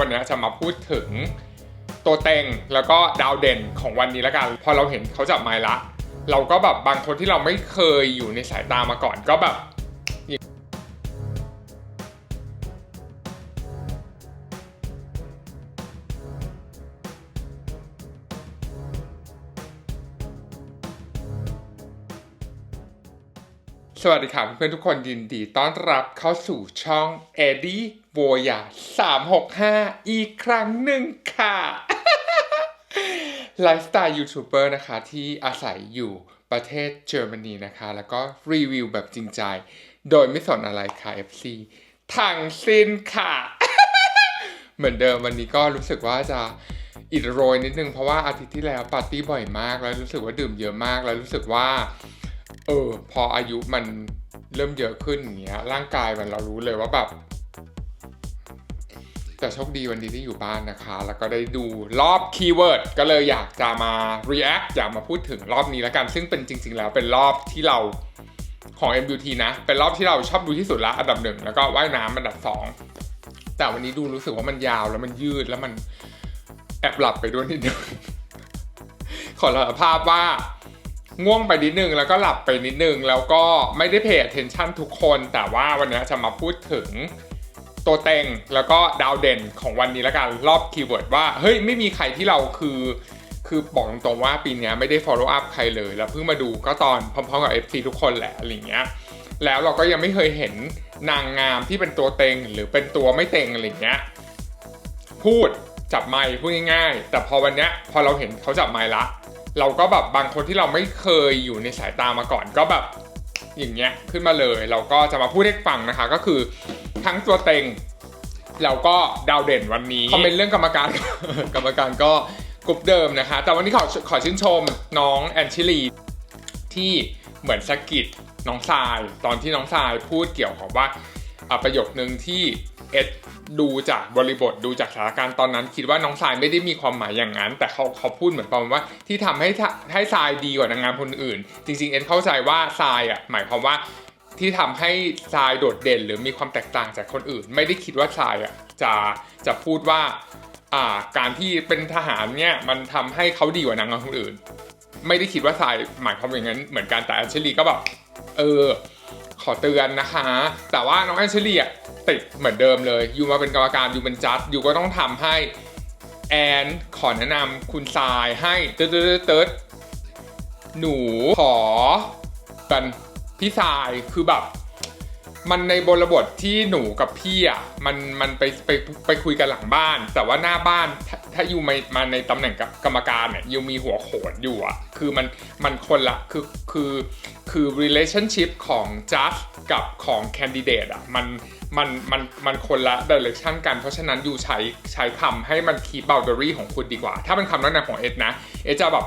วันนี้จะมาพูดถึงตัวเต็งแล้วก็ดาวเด่นของวันนี้แล้วกัน พอเราเห็นเขาจับไม้ละ เราก็แบบบางคนที่เราไม่เคยอยู่ในสายตามาก่อน ก็แบบ สวัสดีค่ะเพื่อนๆทุกคนยินดีต้อนรับเข้าสู่ช่อง e d d i e โบยา365อีกครั้งหนึ่งค่ะไลฟ์สไตล์ยูทูบเบอร์นะคะ ที่อาศัยอยู่ประเทศเยอรมนีนะคะ แล้วก็รีวิวแบบจริงใจ โดยไม่สนอะไรค่ะ FC ทั้งสิ้นค่ะ เหมือนเดิมวันนี้ก็รู้สึกว่าจะอิดโรยนิดนึงเพราะว่าอาทิตย์ที่แล้วปาร์ตี้บ่อยมาก แล้วรู้สึกว่าดื่มเยอะมากแล้วรู้สึกว่า เออ พออายุมันเริ่มเยอะขึ้นอย่างเงี้ย ร่างกายมันเรารู้เลยว่าแบบแต่โชคดีวันนี้ที่อยู่บ้านนะคะ แล้วก็ได้ดูรอบคีย์เวิร์ดก็เลยอยากจะมา react อยากมาพูดถึงรอบนี้แล้วกัน ซึ่งเป็นจริง ๆ แล้วเป็นรอบที่เราของ MUT นะ เป็นรอบที่เราชอบดูที่สุดละอันดับหนึ่งแล้วก็ว่ายน้ำอันดับสองแต่วันนี้ดูรู้สึกว่ามันยาวแล้วมันยืดแล้วมันแอบหลับไปด้วยนิดนึงขอสารภาพว่า ง่วงไปนิดนึงแล้วก็หลับไปนิดนึง แล้วก็ไม่ได้ pay attention ทุกคน แต่ว่าวันนี้จะมาพูดถึงตัวเต็งแล้วก็ดาวเด่นของวันนี้แล้วกันรอบคีย์เวิร์ดว่า เฮ้ย ไม่มีใครที่เราคือ คือบอกตรงๆว่าปีนี้ไม่ได้ follow up ใครเลย แล้วเพิ่งมาดูก็ตอนพร้อมๆกับ FC ทุกคนแหละอะไรเงี้ยแล้วเราก็ยังไม่เคยเห็นนางงามที่เป็นตัวเต็งหรือเป็นตัวไม่เต็งอะไรเงี้ยพูดจับไมค์พูดง่ายๆ แต่พอวันเนี้ยพอเราเห็นเขาจับไมค์ละ เราก็แบบบางคนที่เราไม่เคยอยู่ในสายตามาก่อนก็แบบอย่างเงี้ยขึ้นมาเลย เราก็จะมาพูดให้ฟังนะคะ ก็คือทั้งตัวเต็งแล้วก็ดาวเด่นวันนี้คอมเมนต์เรื่องกรรมการ กรรมการก็กลุ่มเดิมนะคะ แต่วันนี้ขอขอชื่นชมน้องแอนชิลีที่เหมือนสะกิดน้องทราย ตอนที่น้องทรายพูดเกี่ยวกับว่าอะประโยคนึงที่ เอ็ดดูจากบริบทดูจากสถานการณ์ตอนนั้น คิดว่าน้องทรายไม่ได้มีความหมายอย่างนั้น แต่เขาเขาพูดเหมือนประมาณว่าที่ทำให้ทะให้ทรายดีกว่านางงามคนอื่น จริงๆ เอ็ดเข้าใจว่าทรายอะหมายความว่าที่ทำให้ทรายโดดเด่น หรือมีความแตกต่างจากคนอื่น ไม่ได้คิดว่าทรายอะจะจะพูดว่าอ่าการที่เป็นทหารเนี่ยมันทำให้เขาดีกว่านางงามคนอื่น ไม่ได้คิดว่าทรายหมายความอย่างนั้นเหมือนกันแต่แอนเชลีก็แบบเออขอเตือนนะคะ แต่ว่าน้องแอนเชลีอะ ติดเหมือนเดิมเลยยูมาเป็นกรรมการยูเป็นจัดยูก็ต้องทำให้แอนขอแนะนำคุณทรายให้เติร์ดเติร์ดหนูขอกันพี่ทรายคือแบบ มันในบริบทที่หนูกับพี่อะมันมันไปไปไปคุยกันหลังบ้าน แต่ว่าหน้าบ้านถ้าถ้ายูมามาในตำแหน่งกรรมการเนี่ยยูมีหัวโขนอยู่อะคือมันมันคนละคือคือคือ relationship ของ j u d g กับของ candidate อะมัน มันมันมันคนละ direction กัน เพราะฉะนั้นยูใช้ใช้คำให้มัน keep boundary ของคุณดีกว่า ถ้าเป็นคำแนะนำของเอ็ดนะ เอ็ดจะแบบ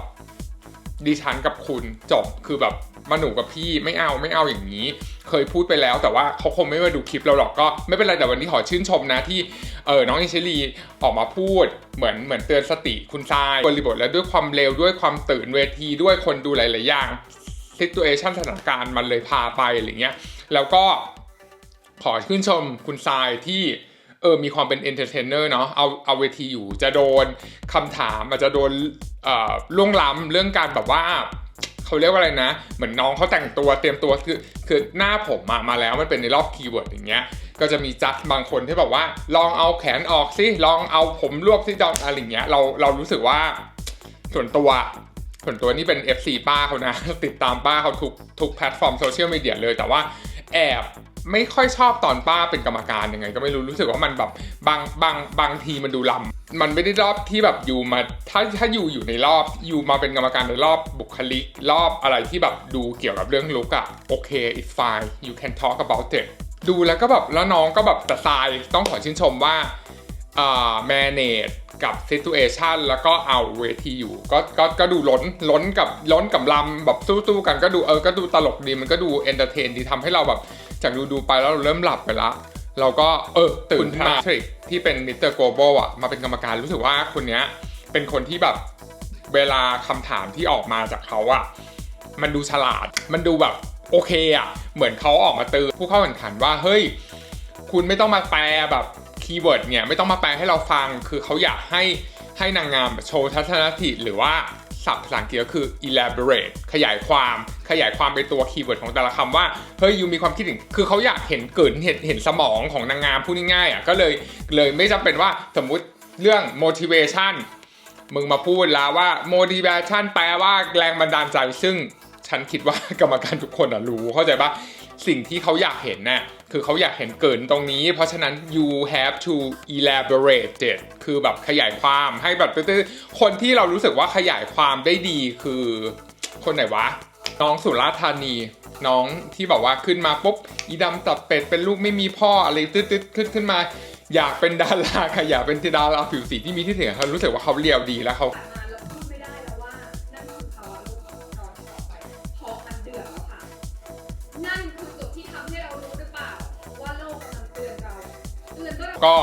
ดิฉันกับคุณจบคือแบบมาหนูกับพี่ไม่เอาไม่เอาอย่างนี้ เคยพูดไปแล้ว แต่ว่าเขาคงไม่มาดูคลิปเราหรอกก็ไม่เป็นไรแต่วันนี้ขอชื่นชมนะที่เออน้องอิชลีออกมาพูดเหมือนเหมือนเตือนสติคุณทรายบริบทและด้วยความเร็วด้วยความตื่นเวทีด้วยคนดูหลาย ๆ อย่างซิตูเอชันสถานการณ์มันเลยพาไปอะไรเงี้ยแล้วก็ ขอชื่นชมคุณทรายที่เออมีความเป็นเอนเตอร์เทนเนอร์เนาะเอาเอาเวทีอยู่จะโดนคำถามอาจจะโดนเอ่อล่วงล้ำเรื่องการแบบว่าเขาเรียกว่าอะไรนะ เหมือนน้องเขาแต่งตัวเตรียมตัวคือคือหน้าผมมามาแล้วมันเป็นในรอบคีย์เวิร์ดอย่างเงี้ยก็จะมีจัดบางคนที่แบบว่า ลองเอาแขนออกสิลองเอาผมรวบสิจองอะไรอย่างเงี้ยเราเรารู้สึกว่าส่วนตัวส่วนตัวนี่เป็น FC ป้าเขานะ ติดตามป้าเขาทุกทุกแพลตฟอร์มโซเชียลมีเดียเลยแต่ว่าแอบ ไม่ค่อยชอบตอนป้าเป็นกรรมการยังไง ก็ไม่รู้รู้สึกว่ามันแบบบางบางบางทีมันดูลำมันไม่ได้รอบที่แบบอยู่มาถ้าถ้าอยู่อยู่ในรอบอยู่มาเป็นกรรมการในรอบบุคลิก รอบอะไรที่แบบดูเกี่ยวกับเรื่องลุกอะโอเค it's fine you can talk about it ดูแล้วก็แบบแล้วน้องก็แบบแต่ทรายต้องขอชื่นชมว่าอ่า manage กับ situation แล้วก็เอาเวทีอยู่ก็ก็ก็ดูล้นล้นกับล้นกับลำแบบสู้ๆกันก็ดูเออก็ดูตลกดีมันก็ดูเอนเตอร์เทนดีทำให้เราแบบ จากดูดูๆไปแล้วเราเริ่มหลับไปละ เราก็เออตื่นมาทริกที่เป็นมิสเตอร์โกลบอลอะมาเป็นกรรมการรู้สึกว่าคนเนี้ยเป็นคนที่แบบเวลาคำถามที่ออกมาจากเขาอะมันดูฉลาดมันดูแบบโอเคอะเหมือนเขาออกมาเตือนผู้เข้าแข่งขันว่าเฮ้ยคุณไม่ต้องมาแปลแบบคีย์เวิร์ดเนี่ยไม่ต้องมาแปลให้เราฟัง คือเขาอยากให้ให้นางงามโชว์ทัศนคติหรือว่า ศัพท์ภาษาอังกฤษก็คือ elaborate ขยายความขยายความไปตัวคีย์เวิร์ดของแต่ละคำว่า เฮ้ยยูมีความคิดถึงคือเขาอยากเห็นเกินเห็นเห็นสมองของนางงามพูดง่ายๆอะก็เลยเลยไม่จำเป็นว่าสมมุติเรื่อง motivation มึงมาพูดแล้วว่า motivation แปลว่าแรงบันดาลใจซึ่งฉันคิดว่ากรรมการทุกคนอะรู้เข้าใจปะสิ่งที่เขาอยากเห็นน่ะ คือเขาอยากเห็นเกินตรงนี้ เพราะฉะนั้น you have to elaborate it คือแบบขยายความให้แบบคนที่เรารู้สึกว่าขยายความได้ดีคือคนไหนวะ น้องสุราธานีน้องที่บอกว่าขึ้นมาปุ๊บอีดำตับเป็ดเป็นลูกไม่มีพ่ออะไรตืดๆขึ้นขึ้นมา อยากเป็นดาราค่ะอยากเป็นดาราผิวสีที่มีที่เสียงเขารู้สึกว่าเขาเรียวดีแล้วเขา ก็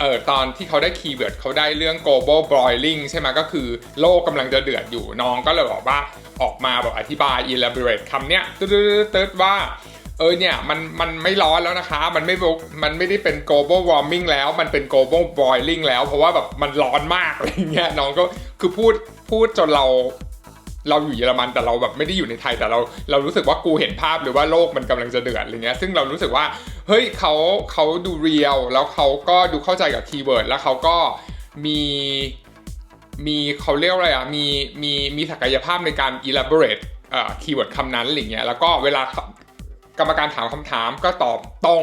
เออตอนที่เขาได้คีย์เวิร์ดเขาได้เรื่อง global boiling ใช่ไหมก็คือโลกกำลังจะเดือดอยู่น้องก็เลยบอกว่าออกมาแบบอธิบาย elaborate คำเนี้ยตึ๊ดๆว่าเออเนี่ยมันมันไม่ร้อนแล้วนะคะ มันไม่มันไม่ได้เป็น global warming แล้ว มันเป็น global boiling แล้ว เพราะว่าแบบมันร้อนมากอะไรเงี้ยน้องก็คือพูดพูดจนเราเราอยู่เยอรมันแต่เราแบบไม่ได้อยู่ในไทยแต่เราเรารู้สึกว่ากูเห็นภาพหรือว่าโลกมันกำลังจะเดือดอะไรเงี้ยซึ่งเรารู้สึกว่า เฮ้ยเขาเขาดูเรียลแล้วเขาก็ดูเข้าใจกับคีย์เวิร์ดแล้วเขาก็มีมีเขาเรียกว่าอะไรอะมีมีมีศักยภาพในการ elaborate เอ่อคีย์เวิร์ดคำนั้นอะไรเงี้ยแล้วก็เวลากรรมการถามคำถามก็ตอบตรง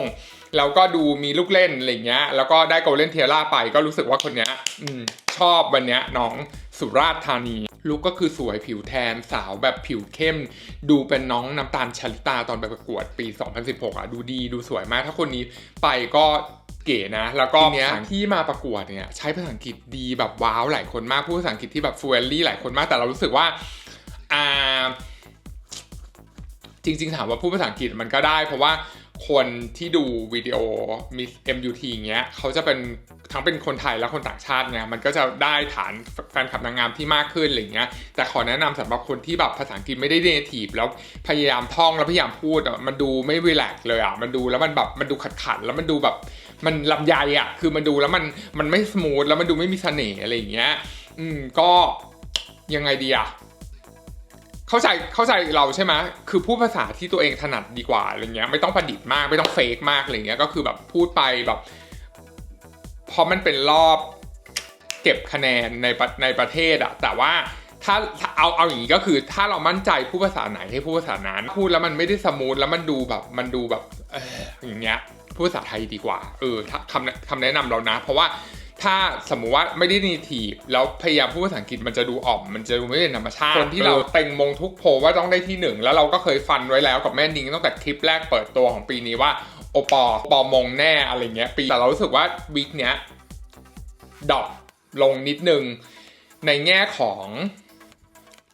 แล้วก็ดูมีลูกเล่นอะไรเงี้ยแล้วก็ได้โกลเด้นเทียร่าไปก็รู้สึกว่าคนเนี้ยอืมชอบวันเนี้ยน้อง สุราษฎร์ธานี ลุกก็คือสวยผิวแทนสาวแบบผิวเข้ม ดูเป็นน้องน้ำตาลชลิตาตอนไปประกวดปี 2016 อะ ดูดีดูสวยมาก ถ้าคนนี้ไปก็เก๋นะ แล้วก็เนี้ยที่มาประกวดเนี่ยใช้ภาษาอังกฤษดีแบบว้าวหลายคนมากพูดภาษาอังกฤษที่แบบฟ l เ e ลี่หลายคนมากแต่เรารู้สึกว่าอ่าจริงๆ ถามว่าพูดภาษาอังกฤษมันก็ได้เพราะว่า คนที่ดูวิดีโอมิส MUT อย่างเงี้ยเขาจะเป็นทั้งเป็นคนไทยและคนต่างชาติไงมันก็จะได้ฐานแฟนคลับนางงามที่มากขึ้นอะไรเงี้ยแต่ขอแนะนำสำหรับคนที่แบบภาษาอังกฤษไม่ได้เนทีฟแล้วพยายามท่องแล้วพยายามพูดอะมันดูไม่รีแลกเลยอะมันดูแล้วมันแบบมันดูขัดขัดๆแล้วมันดูแบบมันลำไยอะคือมันดูแล้วมันมันไม่สมูทแล้วมันดูไม่มีเสน่ห์อะไรเงี้ยอืมก็ยังไงดีอะ เข้าใจเข้าใจเราใช่ไหมคือพูดภาษาที่ตัวเองถนัดดีกว่าอะไรเงี้ยไม่ต้องประดิษฐ์มากไม่ต้องเฟกมากอะไรเงี้ยก็คือแบบพูดไปแบบเพราะมันเป็นรอบเก็บคะแนนในในประเทศอะแต่ว่าถ้าเอาเอาอย่างนี้ก็คือถ้าเรามั่นใจพูดภาษาไหนให้พูดภาษานั้น พูดแล้วมันไม่ได้สมูทแล้วมันดูแบบมันดูแบบอย่างเงี้ยพูดภาษาไทยดีกว่าเออคำคำแนะนำเรานะ เพราะว่า ถ้าสมมุติว่าไม่ได้นีทีฟแล้วพยายามพูดภาษาอังกฤษมันจะดูอ่อมมันจะดูไม่เป็นธรรมชาติคนที่เราเต็งมงทุกโพลว่าต้องได้ที่หนึ่งแล้วเราก็เคยฟันไว้แล้วกับแม่นิงตั้งแต่คลิปแรกเปิดตัวของปีนี้ว่าโอปอปอมงแน่อะไรเงี้ยปีแต่เรารู้สึกว่าวีคเนี้ยดรอปลงนิดนึงในแง่ของ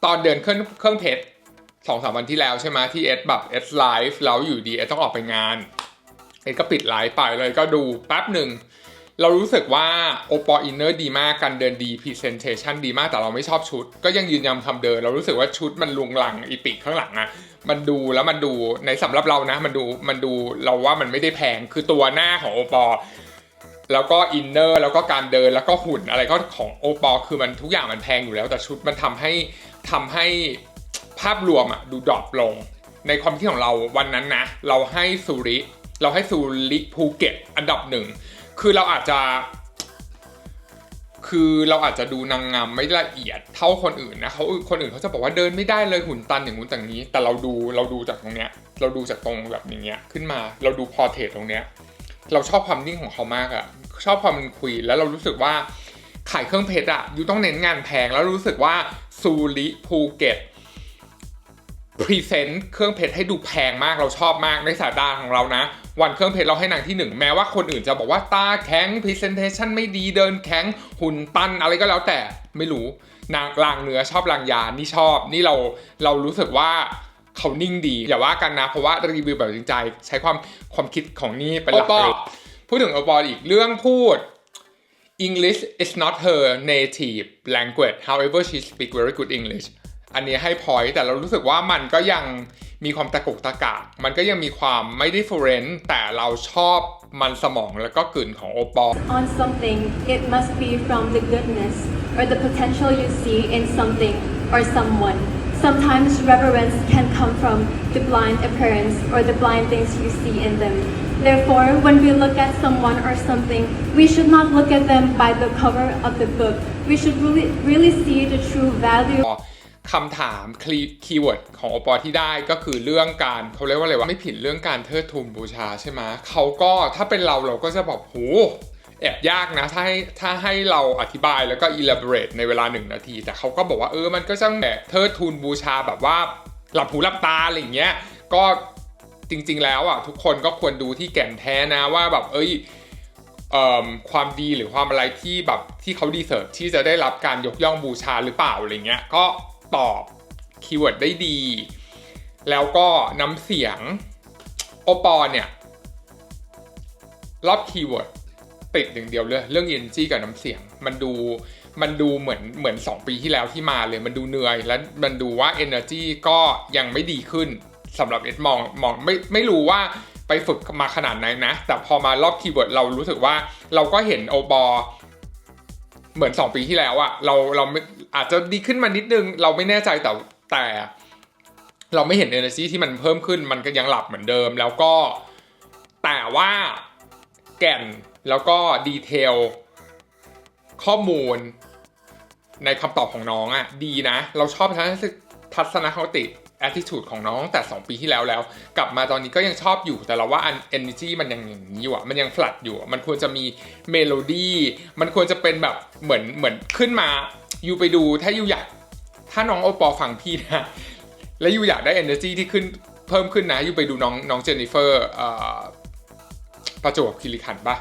ตอนเดินเครื่องเครื่องเพชรสองสามวันที่แล้วใช่ไหมที่เอสแบบเอสไลฟ์แล้วอยู่ดีเอสต้องออกไปงานเอ็ดก็ปิดไลฟ์ไปเลยก็ดูแป๊บหนึ่ง เรารู้สึกว่าโอปออินเนอร์ดีมากการเดินดีพรีเซนเทชันดีมากแต่เราไม่ชอบชุด ก็ยังยืนยันคำเดิน เรารู้สึกว่าชุดมันลุงลังอีปิกข้างหลังอะมันดูแล้วมันดูในสำหรับเรานะ มันดูมันดูเราว่ามันไม่ได้แพงคือตัวหน้าของโอปอแล้วก็อินเนอร์แล้วก็การเดินแล้วก็หุ่นอะไรก็ของโอปอคือมันทุกอย่างมันแพงอยู่แล้ว แต่ชุดมันทำให้ทำให้ภาพรวมอะดูดรอปลง ในความคิดของเราวันนั้นนะ เราให้สุริ เราให้สุริภูเก็ตอันดับหนึ่ง คือเราอาจจะ คือเราอาจจะดูนางงามไม่ละเอียดเท่าคนอื่นนะเขาคนอื่นเขาจะบอกว่าเดินไม่ได้เลยหุ่นตันอย่างนู้นอย่างนี้ แต่เราดูเราดูจากตรงเนี้ย เราดูจากตรงแบบอย่างเงี้ยขึ้นมา เราดูพอเทรตตรงเนี้ย เราชอบความนิ่งของเขามากอะชอบความเป็นคุยแล้วเรารู้สึกว่าขายเครื่องเพชรอะยูต้องเน้นงานแพงแล้วรู้สึกว่าซูริภูเก็ตพรีเซนต์เครื่องเพชรให้ดูแพงมากเราชอบมากในสายตาของเรานะ วันเครื่องเพชรเราให้นางที่หนึ่งแม้ว่าคนอื่นจะบอกว่าตาแข็งพรีเซนเทชันไม่ดีเดินแข็งหุ่นตันอะไรก็แล้วแต่ไม่รู้นางลางเนื้อชอบลางยานี่ชอบ นี่เราเรารู้สึกว่าเขานิ่งดีอย่าว่ากันนะ เพราะว่ารีวิวแบบจริงใจใช้ความความคิดของนี่เป็นหลักเลยพูดถึงโอปอลอีกเรื่องพูด English is not her native language however she speak very good English อันนี้ให้ point แต่เรารู้สึกว่ามันก็ยัง มีความตะกุกตะกะ มันก็ยังมีความไม่ได้ f เรนแต่เราชอบมันสมองแล้วก็กลิ่นของโอปอล on something, it must be from the goodness or the potential you see in something or someone. Sometimes reverence can come from the blind appearance or the blind things you see in them. Therefore, when we look at someone or something, we should not look at them by the cover of the book. We should really, really see the true value คำถามคีย์เวิร์ดของโอปอที่ได้ก็คือเรื่องการเขาเรียกว่าอะไรวะไม่ผิดเรื่องการเทิดทูนบูชาใช่ไหมเขาก็ถ้าเป็นเราเราก็จะแบอกโหแอบยากนะ ถ้าให้ถ้าให้เราอธิบายแล้วก็ elaborate ในเวลาหนึ่งนาที แต่เขาก็บอกว่าเออมันก็ช่างแบบเทิดทูนบูชาแบบว่าหลับหูหลับตาอะไรอย่างเงี้ยก็จริงๆแล้วอะทุกคนก็ควรดูที่แก่นแท้นะว่าแบบเอ้ยเออความดีหรือความอะไรที่แบบที่เขาดีเซิร์ฟที่จะได้รับการยกย่องบูชาหรือเปล่าอะไรเงี้ยก็ ตอบคีย์เวิร์ดได้ดี แล้วก็น้ำเสียงโอปอเนี่ยรอบคีย์เวิร์ดติดอย่างเดียวเลยเรื่อง energy กับน้ำเสียง มันดูมันดูเหมือนเหมือน 2 ปีที่แล้วที่มาเลยมันดูเหนื่อย และมันดูว่า energy ก็ยังไม่ดีขึ้นสำหรับเอ็ดมองมองไม่ไม่รู้ว่าไปฝึกมาขนาดไหนนะ แต่พอมารอบคีย์เวิร์ดเรารู้สึกว่าเราก็เห็นโอบอเหมือน 2 ปีที่แล้วอะเราเรา อาจจะดีขึ้นมานิดนึง เราไม่แน่ใจแต่แต่เราไม่เห็น energy ที่มันเพิ่มขึ้นมันก็ยังหลับเหมือนเดิม แล้วก็แต่ว่าแก่นแล้วก็ดีเทลข้อมูลในคำตอบของน้องอะดีนะ เราชอบทัศนคติ ศนคติ attitude ของน้องตั้งแต่ 2 ปีที่แล้วแล้ว กลับมาตอนนี้ก็ยังชอบอยู่แต่เราว่าอัน energy มันยังอย่างนี้อยู่อะมันยัง flat อยู่ มันควรจะมีเมโลดี้มันควรจะเป็นแบบเหมือนเหมือนขึ้นมาอยู่ไปดูถ้าอยู่อยากถ้าน้องโอปอฟังพี่นะแล้วอยู่อยากได้ energy ที่ขึ้นเพิ่มขึ้นนะอยู่ไปดูน้องน้องเจนนิเฟอร์ประจวบคีรีขันปะ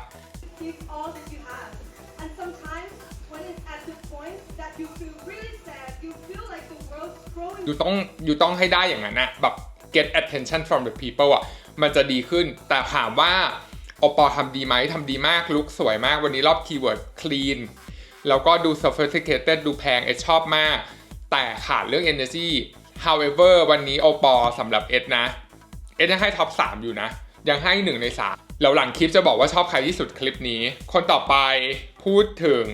อยู่ต้องอยู่ต้องให้ได้อย่างนั้นนะแบบ get attention from the people อะมันจะดีขึ้น แต่ถามว่าโอปอทำดีไหมทำดีมากลุคสวยมากวันนี้รอบคีย์เวิร์ด clean แล้วก็ดู sophisticated ดูแพงเอชอบมาก แต่ขาดเรื่อง energy however วันนี้โอปอสำหรับเอนะ เอยังให้ท็อป 3 อยู่นะ ยังให้ 1 ใน 3 แล้วหลังคลิปจะบอกว่าชอบใครที่สุดคลิปนี้ คนต่อไปพูดถึง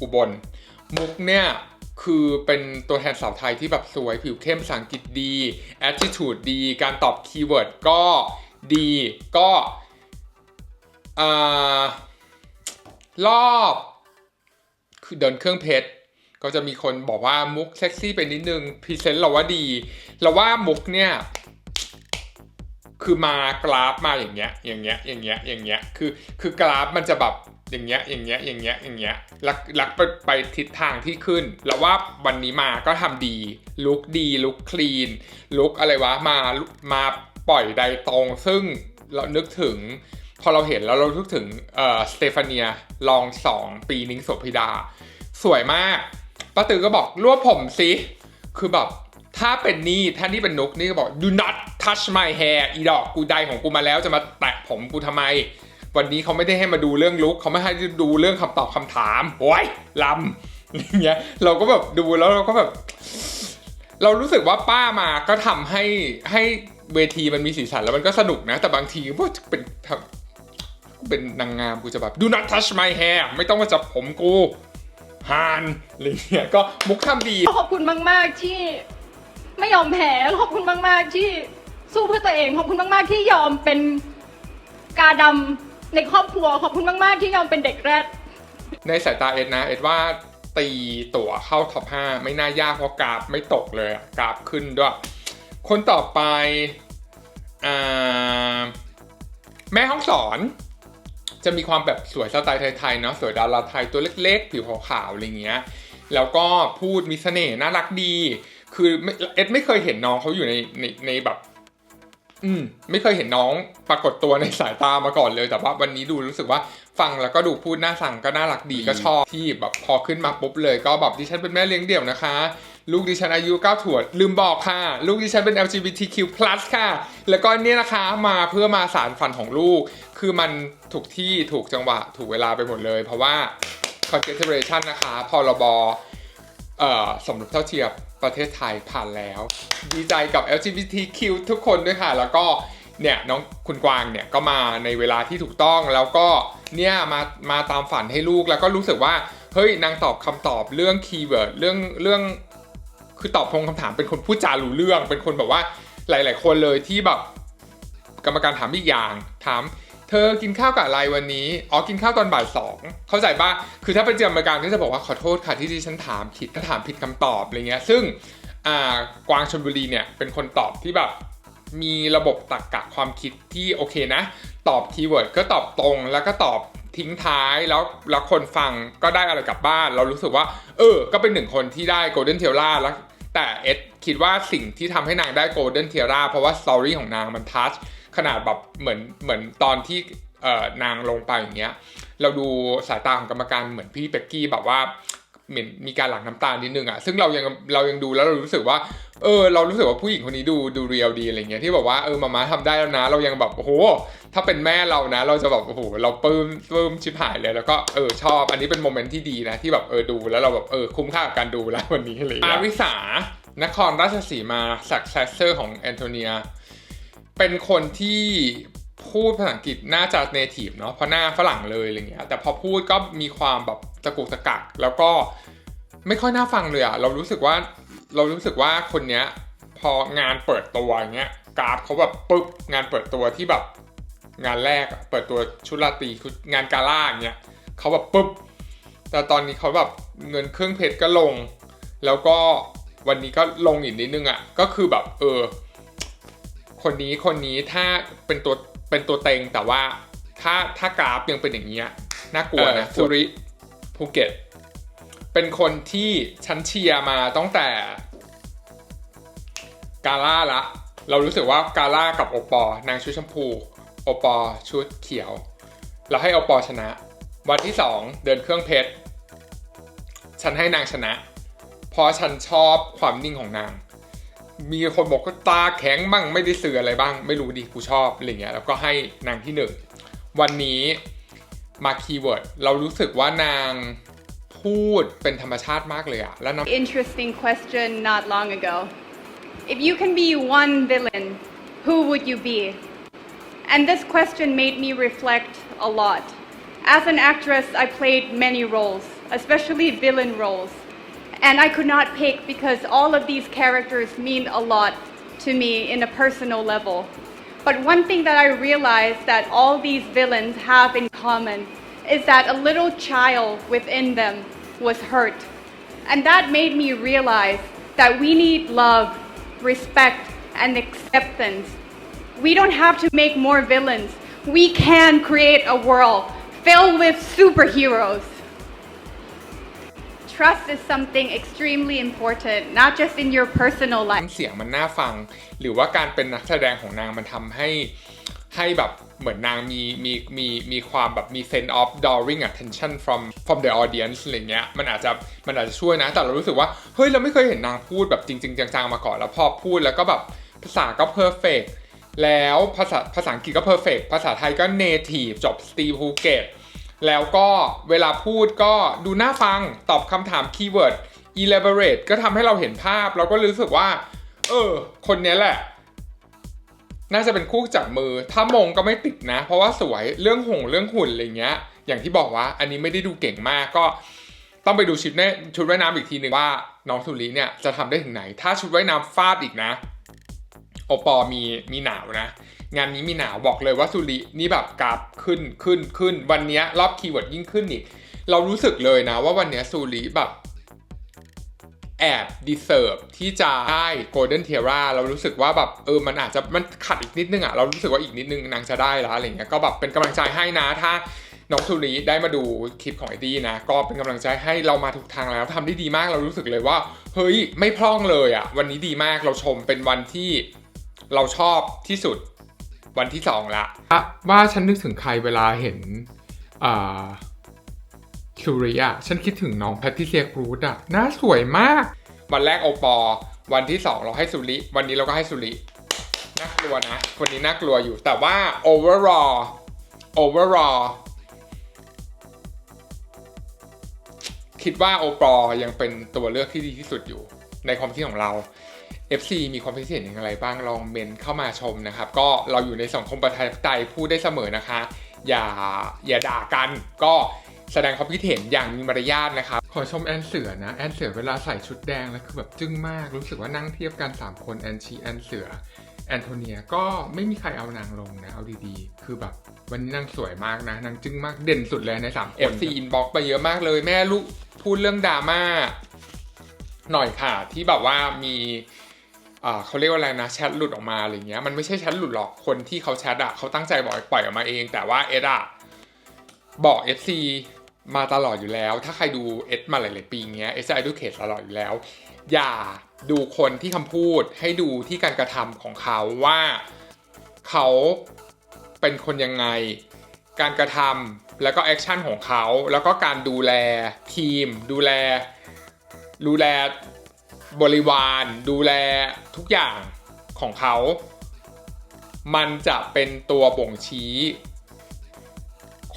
อุบล มุกเนี่ย คือเป็นตัวแทนสาวไทยที่แบบสวยผิวเข้มภาษาอังกฤษดี attitude ดี การตอบคีย์เวิร์ดก็ดีก็อ่ารอบคือเดินเครื่องเพชรก็จะมีคนบอกว่ามุกเซ็กซี่ไปนิดนึงพรีเซนต์เราว่าดี เราว่ามุกเนี่ยคือมากราฟมาอย่างเงี้ยอย่างเงี้ยอย่างเงี้ยอย่างเงี้ยคือคือกราฟมันจะแบบ อย่างเงี้ยอย่างเงี้ยอย่างเงี้ยอย่างเงี้ยลักลักไปไปทิศทางที่ขึ้น แล้วว่าวันนี้มาก็ทำดี ลุคดีลุคคลีน ลุคอะไรวะมามาปล่อยใดตรงซึ่งเรานึกถึง พอเราเห็นแล้วเรานึกถึงเอ่อสเตฟาเนียลองสองปีนิ้งโสภิดา สวยมากป้าตือก็บอกรวบผมสิคือแบบถ้าเป็นนี่ถ้านี่เป็นนุกนี่ก็บอก do not touch my hair อีดอกกูใดของกูมาแล้วจะมาแตะผมกูทำไม วันนี้เขาไม่ได้ให้มาดูเรื่องลุกเขาไม่ให้ดูเรื่องคำตอบคำถามโอ้ยลำอย่เงี้ยเราก็แบบดูแล้วเราก็แบบ เรารู้สึกว่าป้ามาก็ทำให้ให้เวทีมันมีสีสันแล้วมันก็สนุกนะ แต่บางทีก็เป็นกูเป็นนางงามกูจะแบบ do not touch my hair ไม่ต้องมาจับผมกูฮานอะไรเงี้ยก็มุกทำดี ขอบคุณมาก ๆ ที่ไม่ยอมแพ้ขอบคุณมาก ๆ ที่สู้เพื่อตัวเอง ขอบคุณมาก ๆ ที่ยอมเป็นกาดำ ในครอบครัวขอบคุณมาก ๆ ที่ยอมเป็นเด็กแรกในสายตาเอ็ดนะ เอ็ดว่าตีตั๋วเข้าท็อป 5 ไม่น่ายากเพราะกราฟไม่ตกเลยอะกราฟขึ้นด้วย คนต่อไปอ่าแม่ห้องสอน จะมีความแบบสวยสไตล์ไทยๆเนาะสวยดาราไทยตัวเล็ก ๆ ผิวขาวๆอะไรเงี้ยแล้วก็พูดมีเสน่ห์น่ารักดี คือเอ็ดไม่เคยเห็นน้องเขาอยู่ในในในแบบ อืมไม่เคยเห็นน้องปรากฏตัวในสายตามาก่อนเลย แต่ว่าวันนี้ดูรู้สึกว่าฟังแล้วก็ดูพูดน่าฟังก็น่ารักดีก็ชอบที่แบบพอขึ้นมาปุ๊บเลย ก็แบบดิฉันเป็นแม่เลี้ยงเดี่ยวนะคะ ลูกดิฉันอายุ9ถั่วบลืมบอกค่ะ ลูกดิฉันเป็น LGBTQ+ ค่ะ แล้วก็เนี่ยนะคะมาเพื่อมาสารฝันของลูก คือมันถูกที่ถูกจังหวะถูกเวลาไปหมดเลย เพราะว่า Constellation นะคะพรบเอ่อสมรสเท่าเทียม ประเทศไทยผ่านแล้ว ดีใจกับ LGBTQ ทุกคนด้วยค่ะ แล้วก็เนี่ยน้องคุณกวางเนี่ยก็มาในเวลาที่ถูกต้องแล้วก็เนี่ยมามาตามฝันให้ลูกแล้วก็รู้สึกว่าเฮ้ยนางตอบคำตอบเรื่องคีย์เวิร์ดเรื่องเรื่องคือตอบตรงคำถามเป็นคนพูดจารู้เรื่อง เป็นคนแบบว่าหลาย ๆ คนเลยที่แบบกรรมการถามอีกอย่างถาม เธอกินข้าวกับอะไรวันนี้ อ๋อ กินข้าวตอนบ่ายสอง เข้าใจป่ะคือถ้าเป็นกรรมการก็จะบอกว่าขอโทษค่ะที่ดิฉันถามผิดถ้าถามผิดคำตอบอะไรเงี้ย ซึ่งอ่ากวางชนบุรีเนี่ยเป็นคนตอบที่แบบมีระบบตรรกะความคิดที่โอเคนะ ตอบคีย์เวิร์ดก็ตอบตรงแล้วก็ตอบทิ้งท้ายแล้วแล้วคนฟังก็ได้อะไรกลับบ้าน เรารู้สึกว่า เออ ก็เป็นหนึ่งคนที่ได้โกลเด้นเท l ล่าแล้วแต่เอ็ดคิดว่าสิ่งที่ทำให้นางได้โกลเด้นเท l ล่าเพราะว่าสตอรี่ของนางมันทัช ขนาดแบบเหมือนเหมือนตอนที่เอ่อนางลงไปอย่างเงี้ย เราดูสายตาของกรรมการเหมือนพี่เป็กกี้แบบว่าเหมือนมีการหลั่งน้ำตานิดนึงอะซึ่งเรายังเรายังดูแล้วเรารู้สึกว่า เออ เรารู้สึกว่าผู้หญิงคนนี้ดูดูเรียลดีอะไรเงี้ยที่แบบว่าเออมาม่าทำได้แล้วนะ เรายังแบบโอ้โหถ้าเป็นแม่เรานะ เราจะแบบโอ้โหเราปลื้มปลื้มชิบหายเลยแล้วก็เออชอบอันนี้เป็นโมเมนต์ที่ดีนะ ที่แบบเออดูแล้วเราแบบเออคุ้มค่ากับการดูแล้ววันนี้อะไรเลยอาริสานครราชสีมา successor ของแอนโทเนีย เป็นคนที่พูดภาษาอังกฤษน่าจะ native เนาะเพราะหน้าฝรั่งเลยอะไรเงี้ยแต่พอพูดก็มีความแบบตะกุกตะกัก แล้วก็ไม่ค่อยน่าฟังเลยอะเรารู้สึกว่าเรารู้สึกว่าคนเนี้ยพองานเปิดตัวอย่างเงี้ยกราฟเขาแบบปุ๊บงานเปิดตัวที่แบบงานแรกเปิดตัวชุดราตรีชุดงานกาล่าอย่างเงี้ยเขาแบบปุ๊บแต่ตอนนี้เขาแบบเงินเครื่องเพชรก็ลง แล้วก็วันนี้ก็ลงอีกนิดนึงอะก็คือแบบเออ คนนี้คนนี้ถ้าเป็นตัวเป็นตัวเต็งแต่ว่าถ้าถ้ากราฟยังเป็นอย่างนี้ยน่ากลัวนะสุริภูเก็ต เป็นคนที่ฉันเชียร์มาตั้งแต่กาล่าละ เรารู้สึกว่ากาล่ากับโอปอนางชุดชมพู โอปอชุดเขียว เราให้โอปอชนะ วันที่สองเดินเครื่องเพชร ฉันให้นางชนะ เพราะฉันชอบความนิ่งของนาง มีคนบอกก็ตาแข็งบ้างไม่ได้สื่ออะไรบ้าง ไม่รู้ดิกูชอบอะไรเงี้ยแล้วก็ให้นางที่หนึ่งวันนี้มาคีย์เวิร์ดเรารู้สึกว่านางพูดเป็นธรรมชาติมากเลยอะแล้วนาง interesting question not long ago. If you can be one villain, who would you be? And this question made me reflect a lot. As an actress, I played many roles, especially villain roles. And I could not pick because all of these characters mean a lot to me in a personal level. But one thing that I realized that all these villains have in common is that a little child within them was hurt. And that made me realize that we need love, respect, and acceptance. We don't have to make more villains. We can create a world filled with superheroes. Trust is something extremely important, not just in your personal life. เสียงมันน่าฟัง หรือว่าการเป็นนักแสดงของนางมันทำให้ให้แบบเหมือนนางมีมีมีมีความแบบมี sense of drawing attention from from the audience อะไรเงี้ยมันอาจจะมันอาจจะช่วยนะ แต่เรารู้สึกว่า เฮ้ย เราไม่เคยเห็นนางพูดแบบจริง ๆ จังๆ มาก่อน แล้วพอพูดแล้วก็แบบภาษาก็ perfect แล้วภาษาภาษาอังกฤษก็ perfect ภาษาไทยก็ native จบสตีภูเก็ต แล้วก็เวลาพูดก็ดูน่าฟังตอบคำถามคีย์เวิร์ด elaborate ก็ทำให้เราเห็นภาพ เราก็รู้สึกว่า เออ คนนี้แหละ น่าจะเป็นคู่จับมือ ถ้ามงก็ไม่ติดนะ เพราะว่าสวยเรื่องหงเรื่องหุ่นอะไรเงี้ย อย่างที่บอกว่า อันนี้ไม่ได้ดูเก่งมากก็ต้องไปดูชุดแน่ชุดว่ายน้ำอีกทีหนึ่งว่า น้องสุริเนี่ยจะทำได้ถึงไหน ถ้าชุดว่ายน้ำฟาดอีกนะ โอปอมีมีหนาวนะ งานนี้มีหนาวบอกเลยว่าสุรินี่แบบกราฟขึ้นขึ้นขึ้น วันนี้รอบคีย์เวิร์ดยิ่งขึ้นอีก เรารู้สึกเลยนะว่าวันนี้สุริแบบแอบดีเซิร์ฟที่จะได้โกลเด้นเทราเรารู้สึกว่าแบบเออมันอาจจะมันขัดอีกนิดนึงอะเรารู้สึกว่าอีกนิดนึงนางจะได้แล้วอะไรเงี้ยก็แบบเป็นกำลังใจให้นะถ้าน้องสุริได้มาดูคลิปของไอดี้นะ ก็เป็นกำลังใจให้เรามาถูกทางแล้วทำได้ดีมากเรารู้สึกเลยว่า เฮ้ย ไม่พร่องเลยอะ วันนี้ดีมากเราชมเป็นวันที่เราชอบที่สุด วันที่สองละว่าฉันนึกถึงใครเวลาเห็นอ่าคิวริอะฉันคิดถึงน้องแพทติเซียกรูดอะหน้าสวยมาก วันแรกโอปอ วันที่2เราให้สุริ วันนี้เราก็ให้สุริ น่ากลัวนะ คนนี้น่ากลัวอยู่ แต่ว่า overall overall คิดว่าโอปอยังเป็นตัวเลือกที่ดีที่สุดอยู่ ในความคิดของเรา FC มีความคิดเห็นอย่างไรบ้างลองเมนเข้ามาชมนะครับ ก็เราอยู่ในสังคมประชาธิปไตยพูดได้เสมอนะคะ อย่าอย่าด่ากันก็แสดงความคิดเห็นอย่างมีมารยาทนะครับ ขอชมแอนเสือนะ แอนเสือเวลาใส่ชุดแดงแล้วคือแบบจึ้งมากรู้สึกว่านั่งเทียบกัน 3 คนแอนชีแอนเสือแอนโทเนียก็ไม่มีใครเอานางลงนะ เอาดีๆ คือแบบวันนี้นางสวยมากนะนางจึ้งมากเด่นสุดเลยในสามคน FC inbox ไปเยอะมากเลยแม่ลูกพูดเรื่องดราม่าหน่อยค่ะที่แบบว่ามีอ่า เขาเรียกว่าอะไรนะแชทหลุดออกมาอะไรเงี้ยมันไม่ใช่แชทหลุดหรอกคนที่เขาแชทอะเขาตั้งใจบอกปล่อยออกมาเอง แต่ว่าเอสอะบอก FC มาตลอดอยู่แล้ว ถ้าใครดูเอสมาหลายๆปีเงี้ยเอสไอดูเคสตลอดอยู่แล้ว อย่าดูคนที่คำพูดให้ดูที่การกระทำของเขาว่าเขาเป็นคนยังไง การกระทำแล้วก็แอคชั่นของเขา แล้วก็การดูแลทีม ดูแลดูแล บริวารดูแลทุกอย่างของเขา มันจะเป็นตัวบ่งชี้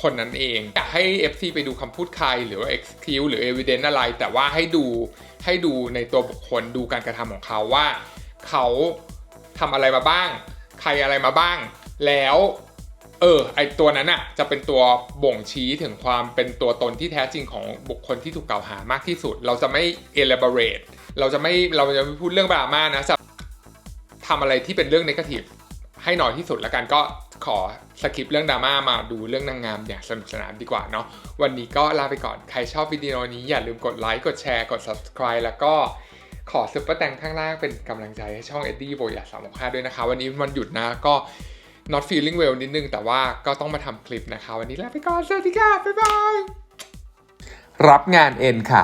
คนนั้นเองอยากให้ FC ไปดูคำพูดใครหรือว่า excuse หรือ evidence อะไร แต่ว่าให้ดูให้ดูในตัวบุคคลดูการกระทำของเขาว่า เขาทำอะไรมาบ้าง ใครอะไรมาบ้าง แล้วเออไอตัวนั้นอะจะเป็นตัวบ่งชี้ถึงความเป็นตัวตนที่แท้จริงของบุคคลที่ถูกกล่าวหามากที่สุด เราจะไม่ elaborate เราจะไม่เราจะไม่พูดเรื่องดราม่านะจะทำอะไรที่เป็นเรื่องนกาทีฟให้น้อยที่สุดแล้วกันก็ขอสคิปเรื่องดราม่ามาดูเรื่องนางงามอย่างสนุกสนานดีกว่าเนาะวันนี้ก็ลาไปก่อนใครชอบวิดีโอนี้อย่าลืมกดไลค์กดแชร์กด subscribe แล้วก็ขอซุปเปอร์แตงข้างล่างเป็นกำลังใจให้ช่อง Eddie โบยาสามห้าด้วยนะคะ วันนี้วันหยุดนะก็ not feeling well นิดนึง แต่ว่าก็ต้องมาทำคลิปนะคะ วันนี้ลาไปก่อน สวัสดีค่ะ บ๊ายบาย รับงานเอ็นค่ะ